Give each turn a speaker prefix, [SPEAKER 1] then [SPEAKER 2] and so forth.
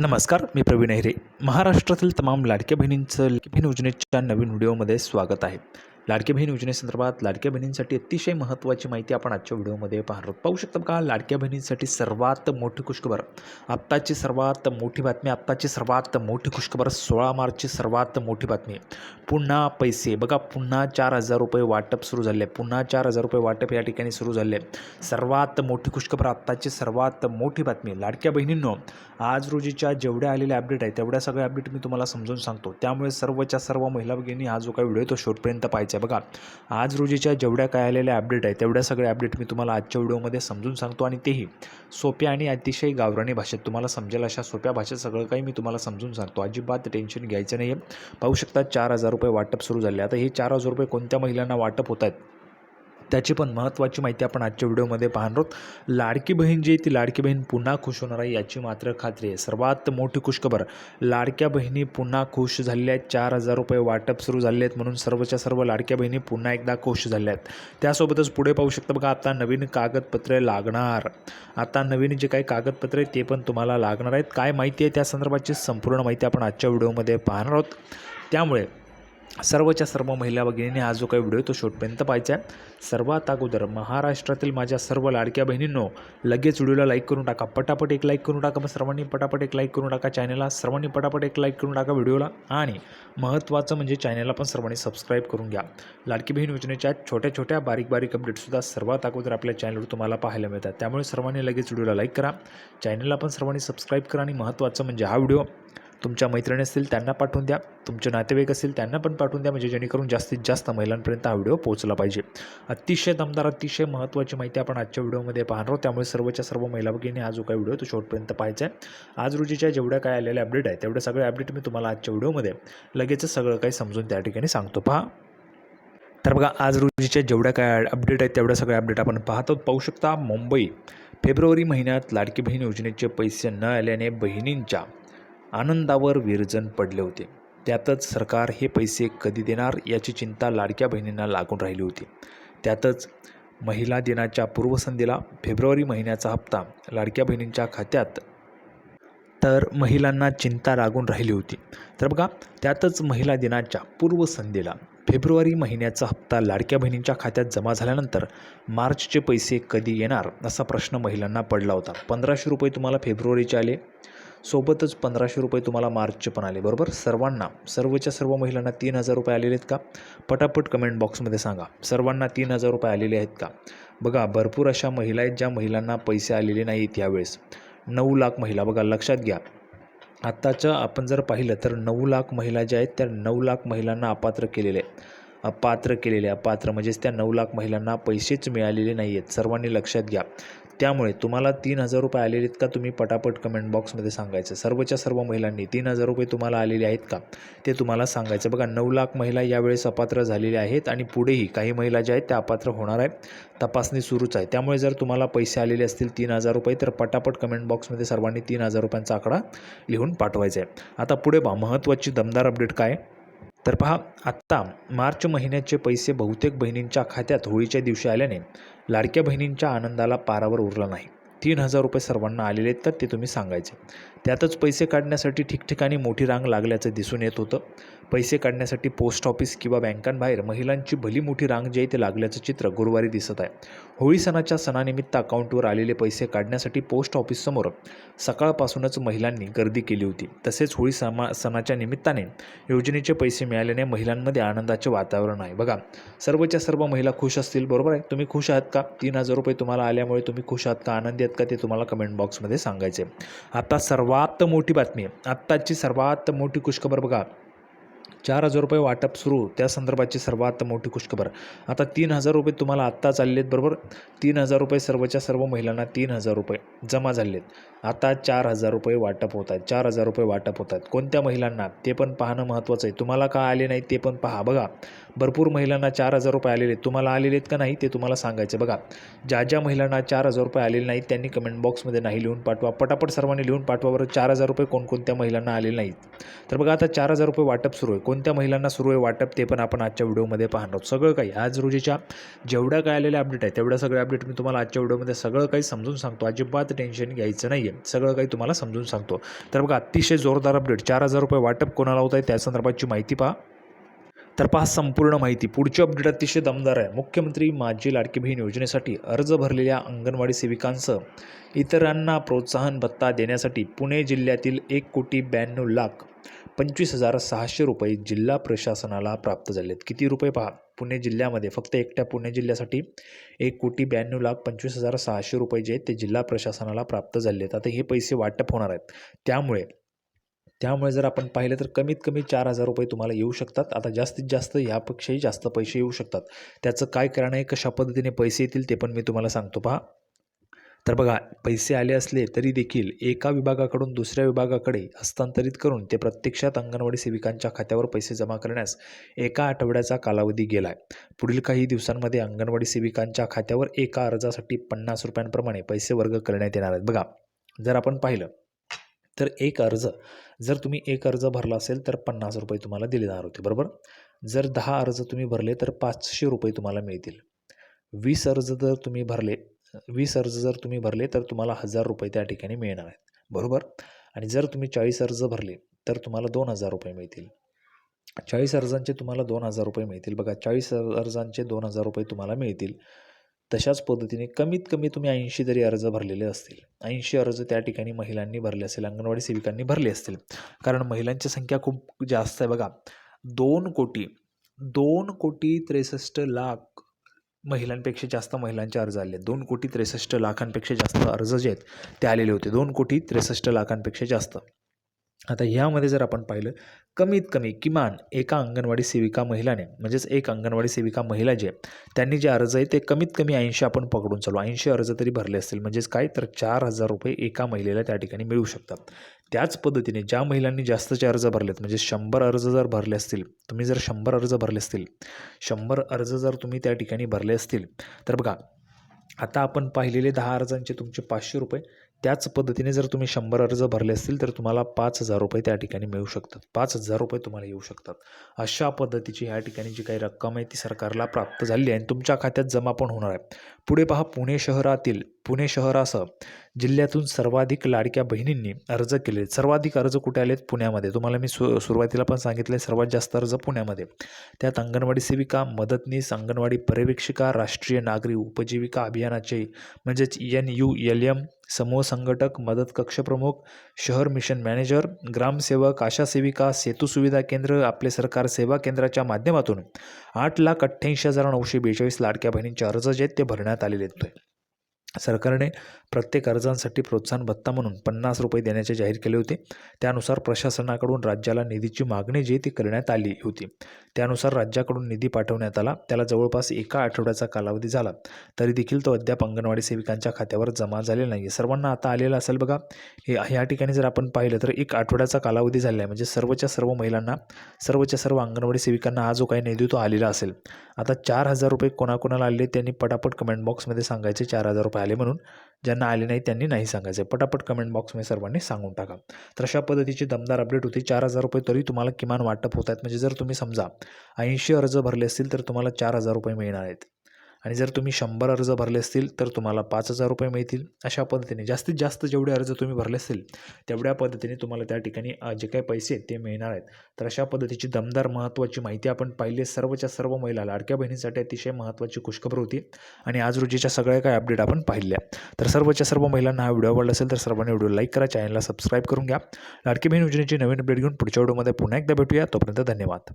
[SPEAKER 1] नमस्कार मी प्रवीण अहिरे महाराष्ट्रातील तमाम लाडक्या बहिणींचं लाडकी बहीण योजनेच्या नवीन व्हिडिओमध्ये स्वागत आहे. लाडकी बहीण योजनेसंदर्भात लाडक्या बहिणींसाठी अतिशय महत्त्वाची माहिती आपण आजच्या व्हिडिओमध्ये पाहणार आहोत. पाहू शकता का लाडक्या बहिणींसाठी सर्वात मोठी खुशखबर. आत्ताची सर्वात मोठी बातमी आत्ताची सर्वात मोठी खुशखबर सोळा मार्चची सर्वात मोठी बातमी. पुन्हा पैसे. बघा पुन्हा चार हजार रुपये वाटप सुरू झाले. पुन्हा चार हजार रुपये वाटप या ठिकाणी सुरू झाले. सर्वात मोठी खुशखबर आत्ताची सर्वात मोठी बातमी. लाडक्या बहिणींनो आज रोजीच्या जेवढ्या आलेल्या अपडेट आहेत तेवढ्या सगळ्या अपडेट मी तुम्हाला समजून सांगतो. त्यामुळे सर्वच्या सर्व महिला भगिनी हा जो काही व्हिडिओ तो शेवटपर्यंत पाहायचा आहे. बघा आज रोजीच्या जेवढ्या काय आलेल्या अपडेट आहेत तेवढ्या सगळ्या अपडेट मी तुम्हाला आजच्या व्हिडिओमध्ये समजून सांगतो आणि तेही सोप्या आणि अतिशय गावराणी भाषेत. तुम्हाला समजेल अशा सोप्या भाषेत सगळं काही मी तुम्हाला समजून सांगतो. अजिबात टेन्शन घ्यायचं नाही आहे पाहू शकता चार हजार रुपये वाटप सुरू झाले. आता हे चार हजार रुपये कोणत्या महिलांना वाटप होत आहेत? त्याची पण महत्त्वाची माहिती आपण आजच्या व्हिडिओमध्ये पाहणार आहोत. लाडकी बहीण जी आहे ती लाडकी बहीण पुन्हा खुश होणार आहे याची मात्र खात्री आहे. सर्वात मोठी खुशखबर लाडक्या बहिणी पुन्हा खुश झालेल्या आहेत. चार हजार रुपये वाटप सुरू झाले आहेत म्हणून सर्वच्या सर्व लाडक्या बहिणी पुन्हा एकदा खुश झाल्या आहेत. त्यासोबतच पुढे पाहू शकता बघा आता नवीन कागदपत्रे लागणार. आता नवीन जे काही कागदपत्रे ते पण तुम्हाला लागणार आहेत. काय माहिती आहे त्या संदर्भाची संपूर्ण माहिती आपण आजच्या व्हिडिओमध्ये पाहणार आहोत. त्यामुळे सर्वच्या सर्व महिला भगिनींनी हा जो काही व्हिडिओ तो शेवटपर्यंत पाहायचा आहे. सर्वात अगोदर महाराष्ट्रातील माझ्या सर्व लाडक्या बहिणींनो लगेच व्हिडिओला लाईक करून टाका. पटापट एक लाईक करून टाका. मग सर्वांनी पटापट एक लाईक करून टाका चॅनलला सर्वांनी पटापट एक लाईक करून टाका व्हिडिओला. आणि महत्त्वाचं म्हणजे चॅनलला पण सर्वांनी सबस्क्राईब करून घ्या. लाडकी बहीण योजनेच्या छोट्या छोट्या बारीक बारीक अपडेटसुद्धा सर्वात अगोदर आपल्या चॅनलवर तुम्हाला पाहायला मिळतात. त्यामुळे सर्वांनी लगेच व्हिडिओला लाईक करा. चॅनलला पण सर्वांनी सबस्क्राईब करा. आणि महत्त्वाचं म्हणजे हा व्हिडिओ तुमच्या मैत्रिणी असतील त्यांना पाठवून द्या. तुमचे नातेवाईक असतील त्यांना पण पाठवून द्या. म्हणजे जेणेकरून जास्तीत जास्त महिलांपर्यंत हा व्हिडिओ पोहोचला पाहिजे. अतिशय दमदार अतिशय महत्त्वाची माहिती आपण आजच्या व्हिडिओमध्ये पाहणार आहोत. त्यामुळे सर्वच्या सर्व महिला भगिनी हा जो काही व्हिडिओ तो शेवटपर्यंत पाहायचा आहे. आज रोजीच्या जेवढ्या काय आलेल्या अपडेट आहे तेवढे सगळे अपडेट मी तुम्हाला आजच्या व्हिडिओमध्ये लगेचच सगळं काही समजून त्या ठिकाणी सांगतो. पहा. तर बघा आज रोजीच्या जेवढ्या काय अपडेट आहेत तेवढ्या सगळ्या अपडेट आपण पाहतो पाहू शकता मुंबई फेब्रुवारी महिन्यात लाडकी बहीण योजनेचे पैसे न आल्याने बहिणींच्या आनंदावर विरजन पडले होते. त्यातच सरकार हे पैसे कधी देणार याची चिंता लाडक्या बहिणींना लागून राहिली होती. त्यातच महिला दिनाच्या पूर्वसंध्येला फेब्रुवारी महिन्याचा हप्ता लाडक्या बहिणींच्या खात्यात. तर महिलांना चिंता लागून राहिली होती. तर बघा त्यातच महिला दिनाच्या पूर्वसंध्येला फेब्रुवारी महिन्याचा हप्ता लाडक्या बहिणींच्या खात्यात जमा झाल्यानंतर मार्चचे पैसे कधी येणार असा प्रश्न महिलांना पडला होता. पंधराशे रुपये तुम्हाला फेब्रुवारीचे आले. सोबतच पंधराशे रुपये तुम्हाला मार्चचे पण आले बरोबर? सर्वांना सर्वच्या सर्व महिलांना तीन हजार रुपये आलेले आहेत का? पटापट कमेंट बॉक्समध्ये सांगा. सर्वांना तीन हजार रुपये आलेले आहेत का? बघा भरपूर अशा महिला आहेत ज्या महिलांना पैसे आलेले नाहीत यावेळेस. नऊ लाख महिला बघा लक्षात घ्या. आत्ताच्या आपण जर पाहिलं तर नऊ लाख महिला ज्या आहेत त्या नऊ लाख महिलांना अपात्र केलेले आहे अपात्र केलेले अपात्र म्हणजेच त्या नऊ लाख महिलांना पैसेच मिळालेले नाही आहेत सर्वांनी लक्षात घ्या. त्यामुळे तुम्हाला तीन हजार रुपये आलेले आहेत का? तुम्ही पटापट कमेंट बॉक्समध्ये सांगायचं. सर्वच्या सर्व महिलांनी तीन हजार रुपये तुम्हाला आलेले आहेत का? ते तुम्हाला सांगायचं. बघा नऊ लाख महिला यावेळेस अपात्र झालेल्या आहेत आणि पुढेही काही महिला ज्या आहेत त्या अपात्र होणार आहे तपासणी सुरूच आहे. त्यामुळे जर तुम्हाला पैसे आलेले असतील तीन हजार रुपये तर पटापट कमेंट बॉक्समध्ये सर्वांनी तीन हजार रुपयांचा आकडा लिहून पाठवायचा आहे. आता पुढे बा महत्त्वाची दमदार अपडेट काय तर पहा आत्ता मार्च महिन्याचे पैसे बहुतेक बहिणींच्या खात्यात होळीच्या दिवशी आल्याने लाडक्या बहिणींच्या आनंदाला पारावर उरला नाही. तीन हजार रुपये सर्वांना आलेले आहेत तर ते तुम्ही सांगायचे. त्यातच पैसे काढण्यासाठी ठिकठिकाणी मोठी रांग लागल्याचं दिसून येत होतं. पैसे काढण्यासाठी पोस्ट ऑफिस किंवा बँकांबाहेर महिलांची भली मोठी रांग जी आहे ते लागल्याचं चित्र गुरुवारी दिसत आहे. होळी सणाच्या सणानिमित्त अकाउंटवर आलेले पैसे काढण्यासाठी पोस्ट ऑफिससमोर सकाळपासूनच महिलांनी गर्दी केली होती. तसेच होळी समा सणाच्या निमित्ताने योजनेचे पैसे मिळाल्याने महिलांमध्ये आनंदाचे वातावरण आहे. बघा सर्वच्या सर्व महिला खुश असतील बरोबर आहे? तुम्ही खुश आहात का? तीन हजार रुपये तुम्हाला आल्यामुळे तुम्ही खुश आहात का? आनंदी आहेत का ते तुम्हाला कमेंट बॉक्समध्ये सांगायचे. आता सर्वात मोठी बातमी आत्ताची सर्वात मोठी खुशखबर बघा. चार हजार रुपये वाटप सुरू त्या संदर्भाची सर्वात मोठी खुशखबर आता तीन हजार रुपये तुम्हाला आत्ता चालले आहेत बरोबर तीन हजार रुपये सर्वच्या सर्व महिलांना तीन हजार रुपये जमा झाले आहेत आता चार हजार रुपये वाटप होत आहेत चार हजार रुपये वाटप होत आहेत कोणत्या महिलांना ते पण पाहणं महत्त्वाचं आहे तुम्हाला का आले नाही ते पण पहा बघा भरपूर महिलांना चार हजार रुपये आलेले आहेत तुम्हाला आलेले आहेत का नाही ते तुम्हाला सांगायचं बघा ज्या ज्या महिलांना चार हजार रुपये आलेले नाहीत त्यांनी कमेंट बॉक्समध्ये नाही लिहून पाठवा पटापट सर्वांनी लिहून पाठवा बरं चार हजार रुपये कोणकोणत्या महिलांना आलेले नाहीत तर बघा आता चार हजार रुपये वाटप सुरू आहे कोणत्या महिलांना सुरू आहे वाटप ते पण आपण आजच्या व्हिडिओमध्ये पाहणार आहोत. सगळं काही आज रोजीच्या जेवढ्या काय आलेल्या अपडेट आहे तेवढ्या सगळ्या अपडेट मी तुम्हाला आजच्या व्हिडिओमध्ये सगळं काही समजून सांगतो. अजिबात टेन्शन घ्यायचं नाही आहे सगळं काही तुम्हाला समजून सांगतो. तर बघा अतिशय जोरदार अपडेट चार हजार रुपये वाटप कोणाला होत आहे त्या संदर्भातची माहिती पहा. तर पहा संपूर्ण माहिती. पुढची अपडेट अतिशय दमदार आहे. मुख्यमंत्री माझी लाडकी बहीण योजनेसाठी अर्ज भरलेल्या अंगणवाडी सेविकांसह इतरांना प्रोत्साहन भत्ता देण्यासाठी पुणे जिल्ह्यातील एक कोटी ब्याण्णव लाख पंचवीस हजार सहाशे रुपये जिल्हा प्रशासनाला प्राप्त झाले आहेत किती रुपये पहा? पुणे जिल्ह्यामध्ये फक्त एकट्या पुणे जिल्ह्यासाठी एक कोटी ब्याण्णव लाख पंचवीस हजार सहाशे रुपये जे आहेत ते जिल्हा प्रशासनाला प्राप्त झाले आहेत आता हे पैसे वाटप होणार आहेत. त्यामुळे त्यामुळे जर आपण पाहिलं तर कमीत कमी चार हजार रुपये तुम्हाला येऊ शकतात. आता जास्तीत जास्त यापेक्षाही जास्त पैसे येऊ शकतात. त्याचं काय कारण आहे? कशा पद्धतीने पैसे येतील ते पण मी तुम्हाला सांगतो पहा. तर बघा पैसे आले असले तरी देखील एका विभागाकडून दुसऱ्या विभागाकडे हस्तांतरित करून ते प्रत्यक्षात अंगणवाडी सेविकांच्या खात्यावर पैसे जमा करण्यास एका आठवड्याचा कालावधी गेला आहे पुढील काही दिवसांमध्ये अंगणवाडी सेविकांच्या खात्यावर एका अर्जासाठी पन्नास रुपयांप्रमाणे पैसे वर्ग करण्यात येणार आहेत. बघा जर आपण पाहिलं तर एक अर्ज जर तुम्ही एक अर्ज भरला असेल तर पन्नास रुपये तुम्हाला दिले जाणार होते बरोबर? जर दहा अर्ज तुम्ही भरले तर पाचशे रुपये तुम्हाला मिळतील. वीस अर्ज जर तुम्ही भरले वीस अर्ज जर तुम्ही भरले तर तुम्हाला हजार रुपये त्या ठिकाणी मिळणार आहेत बरोबर? आणि जर तुम्ही चाळीस अर्ज भरले तर तुम्हाला दोन हजार रुपये मिळतील. चाळीस अर्जांचे तुम्हाला दोन हजार रुपये मिळतील. बघा चाळीस अर्जांचे दोन हजार रुपये तुम्हाला मिळतील. तशाच पद्धतीने कमीत कमी तुम्ही ऐंशी तरी अर्ज भरलेले असतील. ऐंशी अर्ज त्या ठिकाणी महिलांनी भरले असेल अंगणवाडी सेविकांनी भरले असतील. कारण महिलांची संख्या खूप जास्त आहे बघा. दोन कोटी दोन कोटी त्रेसष्ट लाख महिलांपेक्षा जास्त महिलांचे अर्ज आले दोन कोटी त्रेसष्ट लाखांपेक्षा जास्त अर्ज जे आहेत ते आलेले होते. दोन कोटी त्रेसष्ट लाखांपेक्षा जास्त. आता ह्यामध्ये जर आपण पाहिलं कमीत कमी किमान एका अंगणवाडी सेविका महिलाने म्हणजेच एक अंगणवाडी सेविका महिला जे त्यांनी जे अर्ज आहे ते कमीत कमी ऐंशी आपण पकडून चालू. ऐंशी अर्ज तरी भरले असतील म्हणजेच काय? तर चार हजार रुपये एका महिलेला त्या ठिकाणी मिळू शकतात. त्याच पद्धतीने ज्या महिलांनी जास्तचे अर्ज भरलेत म्हणजे शंभर अर्ज जर भरले असतील तुम्ही जर शंभर अर्ज भरले असतील शंभर अर्ज जर तुम्ही त्या ठिकाणी भरले असतील तर बघा आता आपण पाहिलेले दहा अर्जांचे तुमचे पाचशे रुपये त्याच पद्धतीने जर तुम्ही शंभर अर्ज भरले असतील तर तुम्हाला पाच हजार रुपये त्या ठिकाणी मिळू शकतात. पाच हजार रुपये तुम्हाला येऊ शकतात. अशा पद्धतीची ह्या ठिकाणी जी काही रक्कम आहे ती सरकारला प्राप्त झाली आहे आणि तुमच्या खात्यात जमा पण होणार आहे. पुढे पहा पुणे शहरातील पुणे शहरासह जिल्ह्यातून सर्वाधिक लाडक्या बहिणींनी अर्ज केले. सर्वाधिक अर्ज कुठे आलेत? पुण्यामध्ये. तुम्हाला मी सु सुरुवातीला पण सांगितले सर्वात जास्त अर्ज पुण्यामध्ये. त्यात अंगणवाडी सेविका मदतनीस अंगणवाडी पर्यवेक्षिका राष्ट्रीय नागरी उपजीविका अभियानाचे म्हणजेच एन यू एल एम समूह संघटक मदत कक्ष प्रमुख शहर मिशन मॅनेजर ग्रामसेवक आशा सेविका सेतू सुविधा केंद्र आपले सरकार सेवा केंद्राच्या माध्यमातून आठ लाख अठ्ठ्याऐंशी हजार नऊशे बेचाळीस लाडक्या बहिणींचे अर्ज जे आहेत ते भरण्यात आलेले आहेत. सरकारने प्रत्येक अर्जांसाठी प्रोत्साहन भत्ता म्हणून पन्नास रुपये देण्याचे जाहीर केले होते. त्यानुसार प्रशासनाकडून राज्याला निधीची मागणी जी ती करण्यात आली होती. त्यानुसार राज्याकडून निधी पाठवण्यात आला. त्याला जवळपास एका आठवड्याचा कालावधी झाला. तरी देखील तो अद्याप अंगणवाडी सेविकांच्या खात्यावर जमा झालेला नाही आहे सर्वांना आता आलेला असेल बघा. हे ह्या ठिकाणी जर आपण पाहिलं तर एक आठवड्याचा कालावधी झालेला आहे. म्हणजे सर्वच्या सर्व महिलांना सर्वच्या सर्व अंगणवाडी सेविकांना हा जो काही निधी तो आलेला असेल. आता चार हजार रुपये कोणाकोणाला आले त्यांनी पटापट कमेंट बॉक्समध्ये सांगायचे. चार हजार रुपये आले म्हणून ज्यांना आले नाही त्यांनी नाही सांगायचं. पटापट कमेंट बॉक्समध्ये सर्वांनी सांगून टाका. तर अशा पद्धतीची दमदार अपडेट होती. चार हजार रुपये तरी तुम्हाला किमान वाटप होत आहेत. म्हणजे जर तुम्ही समजा ऐंशी अर्ज भरले असतील तर तुम्हाला चार हजार रुपये मिळणार आहेत. आणि जर तुम्ही शंभर अर्ज भरले असतील तर तुम्हाला पाच हजार रुपये मिळतील. अशा पद्धतीने जास्तीत जास्त जेवढे अर्ज तुम्ही भरले असतील तेवढ्या पद्धतीने तुम्हाला त्या ठिकाणी जे काही पैसे आहेत ते मिळणार आहेत. तर अशा पद्धतीची दमदार महत्त्वाची माहिती आपण पाहिली सर्वच्या सर्व महिला लाडक्या बहिणीसाठी अतिशय महत्त्वाची खुशखबर होती. आणि आज रोजीच्या सगळ्या काही अपडेट आपण पाहिल्या. तर सर्वच्या सर्व महिलांना हा व्हिडिओ आवडला असेल तर सर्वांनी व्हिडिओ लाईक करा चॅनलला सबस्क्राईब करून घ्या. लाडकी बहीण योजनेची नवीन अपडेट घेऊन पुढच्या व्हिडिओमध्ये पुन्हा एकदा भेटूया. तोपर्यंत धन्यवाद.